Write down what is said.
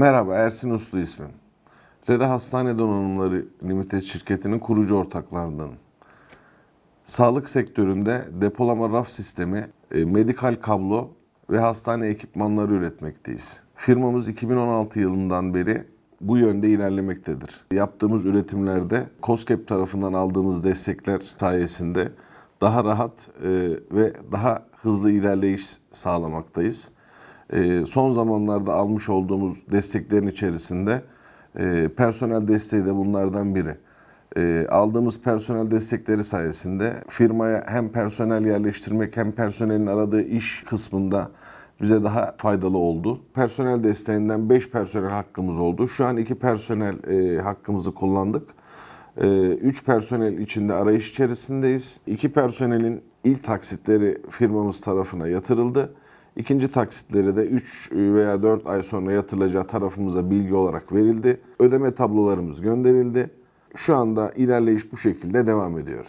Merhaba, Ersin Uslu ismim. Reda Hastane Donanımları Limited şirketinin kurucu ortaklarındanım. Sağlık sektöründe depolama raf sistemi, e, medikal kablo ve hastane ekipmanları üretmekteyiz. Firmamız 2016 yılından beri bu yönde ilerlemektedir. Yaptığımız üretimlerde COSGAP tarafından aldığımız destekler sayesinde daha rahat e, ve daha hızlı ilerleyiş sağlamaktayız. E, son zamanlarda almış olduğumuz desteklerin içerisinde e, personel desteği de bunlardan biri. E, aldığımız personel destekleri sayesinde firmaya hem personel yerleştirmek hem personelin aradığı iş kısmında bize daha faydalı oldu. Personel desteğinden 5 personel hakkımız oldu. Şu an 2 personel hakkımızı kullandık. 3 personel içinde arayış içerisindeyiz. 2 personelin ilk taksitleri firmamız tarafına yatırıldı. İkinci taksitleri de 3 veya 4 ay sonra yatırılacağı tarafımıza bilgi olarak verildi. Ödeme tablolarımız gönderildi. Şu anda ilerleyiş bu şekilde devam ediyor.